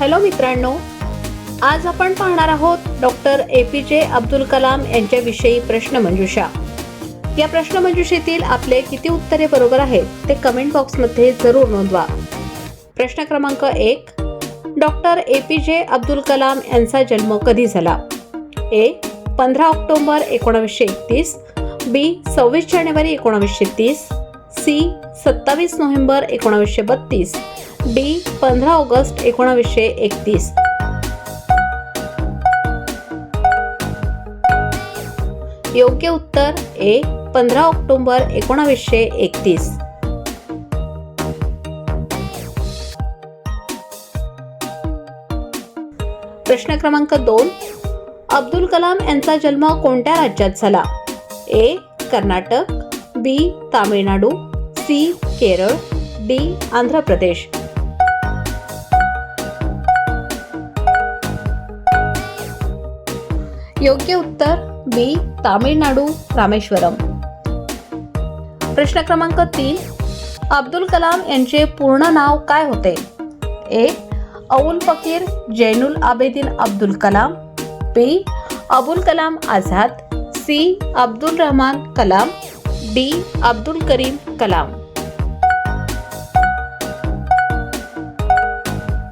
Hello मित्रांनो आज आपण पाहणार आहोत डॉक्टर ए पी जे अब्दुल कलाम यांच्याविषयी प्रश्नमंजुषा या प्रश्नमंजुषेतील आपले किती उत्तरे बरोबर आहेत ते कमेंट बॉक्समध्ये जरूर नोंदवा. प्रश्न क्रमांक एक डॉक्टर ए पी जे अब्दुल कलाम यांचा जन्म कधी झाला? ए पंधरा ऑक्टोबर एकोणावीसशे एकतीस बी सव्वीस जानेवारी एकोणावीसशे तीस सी सत्तावीस नोव्हेंबर एकोणावीसशे बत्तीस डी पंधरा ऑगस्ट एकोणावीसशे एकतीस. योग्य उत्तर ए पंधरा ऑक्टोबर एकोणावीसशे एकतीस. प्रश्न क्रमांक दोन अब्दुल कलाम यांचा जन्म कोणत्या राज्यात झाला? A Karnataka B Tamil Nadu C Kerala D Andhra Pradesh. योग्य उत्तर बी तामिळनाडू रामेश्वरम. प्रश्न क्रमांक तीन अब्दुल कलाम यांचे पूर्ण नाव काय होते? A Abul Fakir Jainul Abedin Abdul Kalam B Abul Kalam Azad C Abdul Rahman Kalam D Abdul Karim Kalam.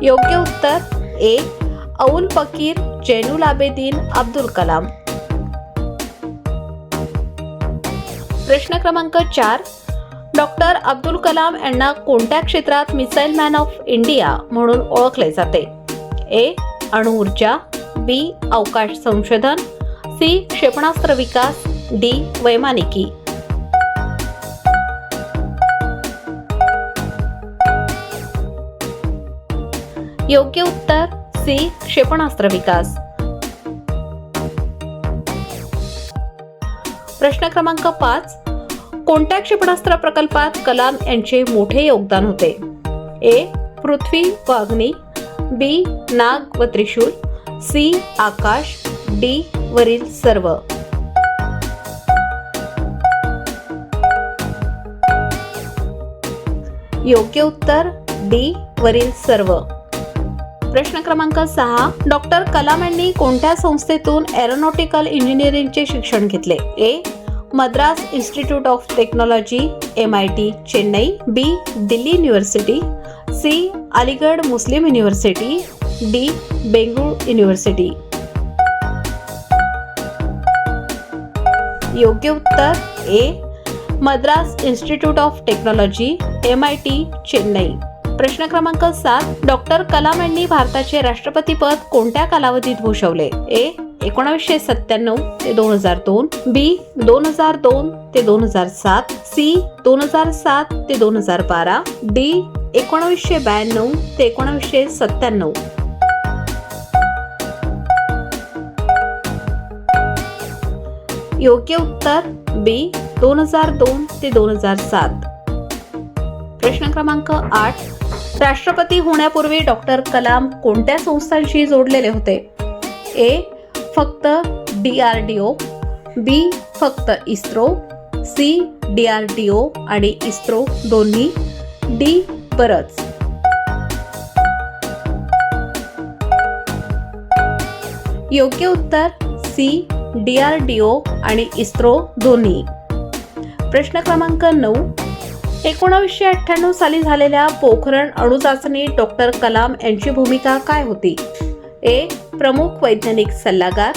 योग्य उत्तर ए अउल फकीर जैनुल आबेदीन अब्दुल कलाम. प्रश्न क्रमांक चार. डॉक्टर अब्दुल कलाम यांना कोणत्या क्षेत्रात मिसाईल मॅन ऑफ इंडिया म्हणून ओळखले जाते? ए. अणुऊर्जा बी. अवकाश संशोधन सी. क्षेपणास्त्र विकास डी. वैमानिकी. योग्य उत्तर सी क्षेपणास्त्र विकास. प्रश्न क्रमांक पाच कोणत्या क्षेपणास्त्र प्रकल्पात कलाम यांचे मोठे योगदान होते? ए पृथ्वी व अग्नी बी नाग व त्रिशूल सी आकाश. डी वरील सर्व. योग्य उत्तर डी वरील सर्व. प्रश्न क्रमांक सहा डॉक्टर कलाम यांनी कोणत्या संस्थेतून एरोनॉटिकल इंजिनिअरिंगचे शिक्षण घेतले? A Madras Institute of Technology M I T Chennai. B Delhi University C Aligarh Muslim University D Bengaluru University योग्य उत्तर? A Madras Institute of Technology M I T Chennai. प्रश्न क्रमांक सात डॉक्टर कलाम यांनी भारताचे राष्ट्रपती पद कोणत्या कालावधीत भूषवले? ए एकोणावीसशे सत्त्याण्णव ते दोन हजार दोन बी दोन हजार दोन ते दोन हजार सात सी दोन हजार सात ते दोन हजार बारा डी एकोणावीसशे ब्याण्णव ते एकोणावीसशे सत्त्याण्णव. योग्य उत्तर बी दोन हजार दोन ते दोन हजार सात. प्रश्न क्रमांक आठ. राष्ट्रपती होण्यापूर्वी डॉक्टर कलाम कोणत्या संस्थांशी जोडलेले होते? ए. फक्त D R D O B. फक्त ISRO C. D R D O आणि इस्रो दोन्ही डी. बरंच योग्य उत्तर C. D R D O आणि इस्रो दोन्ही. प्रश्न क्रमांक नऊ. एकोणावीसशे अठ्ठ्याण्णव साली झालेल्या पोखरण अणुचाचणी डॉक्टर कलाम यांची भूमिका काय होती? ए. प्रमुख वैज्ञानिक सल्लागार.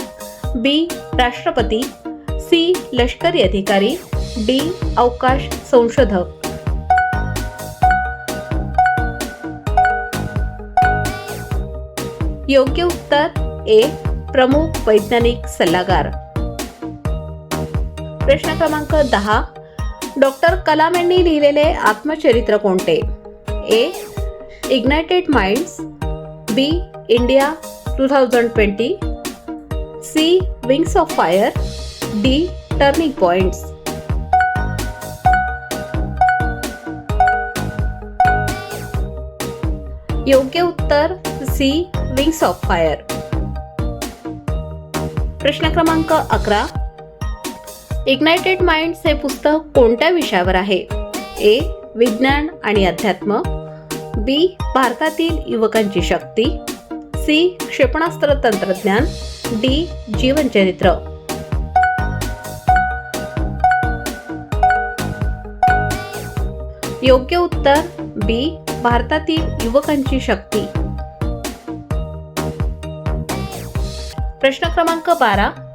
बी. राष्ट्रपती. सी. लष्करी अधिकारी. डी. अवकाश संशोधक. योग्य उत्तर ए. प्रमुख वैज्ञानिक सल्लागार. प्रश्न क्रमांक दहा. डॉक्टर कलाम यांनी लिहिलेले आत्मचरित्र कोणते? A Ignited Minds B India two thousand twenty C Wings of Fire D Turning Points योग्य उत्तर सी विंग्स ऑफ फायर प्रश्न क्रमांक अकरा इग्नायटेड माइंड्स हे पुस्तक कोणत्या विषयावर आहे? ए विज्ञान आणि अध्यात्म. बी भारतातील युवकांची शक्ती. सी क्षेपणास्त्र तंत्रज्ञान. डी जीवनचरित्र. योग्य उत्तर बी भारतातील युवकांची शक्ती. प्रश्न क्रमांक बारा.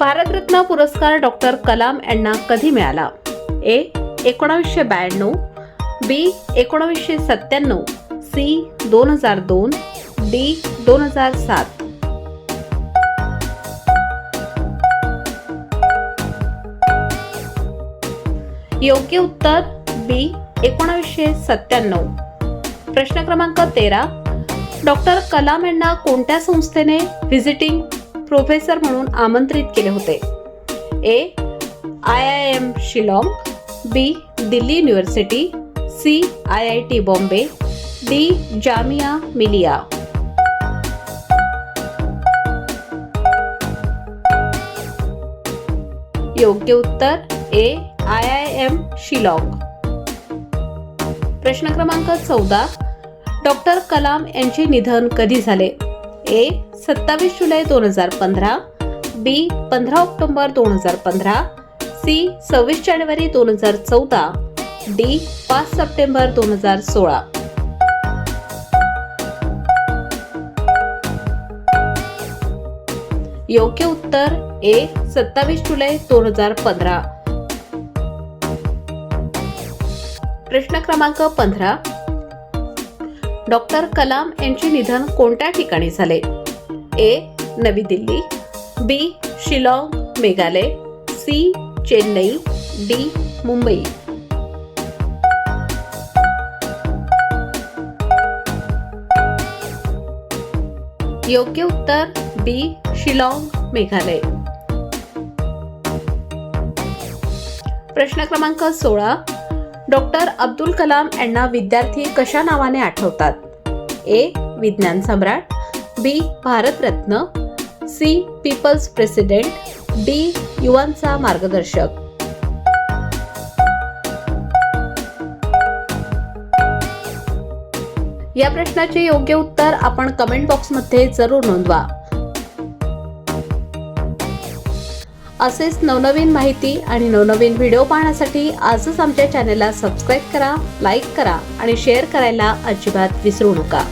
भारतरत्न पुरस्कार डॉक्टर कलाम यांना कधी मिळाला? ए एकोणावीसशे ब्याण्णव बी एकोणावीसशे सत्त्याण्णव सी दोन हजार दोन डी दोन हजार सात. योग्य उत्तर बी एकोणावीसशे सत्त्याण्णव. प्रश्न क्रमांक तेरा. डॉक्टर कलाम यांना कोणत्या संस्थेने व्हिजिटिंग प्रोफेसर म्हणून आमंत्रित केले होते. A I I M Shillong B Delhi University C I I T Bombay D Jamia Millia. योग्य उत्तर A I I M Shillong. प्रश्न क्रमांक चौदा. डॉक्टर कलाम यांचे निधन कधी झाले? ए सत्तावीस जुलै दोन हजार पंधरा बी पंधरा ऑक्टोबर दोन हजार पंधरा सी सव्वीस जानेवारी दोन हजार चौदा डी पाच सप्टेंबर दोन हजार सोळा. योग्य उत्तर ए सत्तावीस जुलै दोन हजार पंधरा. प्रश्न क्रमांक पंधरा. डॉक्टर कलाम यांचे निधन कोणत्या ठिकाणी झाले? A Navi Delhi B Shillong Meghalaya C Chennai D Mumbai. योग्य उत्तर बी शिलाँग मेघालय. प्रश्न क्रमांक सोळा डॉक्टर अब्दुल कलाम यांना विद्यार्थी कशा नावाने आठवतात? ए. विज्ञान सम्राट. B. Bharat Ratna. C. People's president. D. युवांचा मार्गदर्शक. या प्रश्नाचे योग्य उत्तर आपण कमेंट बॉक्समध्ये जरूर नोंदवा. असेच नवनवीन माहिती आणि नवनवीन व्हिडिओ पाहण्यासाठी आजच आमच्या चॅनलला सबस्क्राईब करा लाईक करा आणि शेअर करायला अजिबात विसरू नका.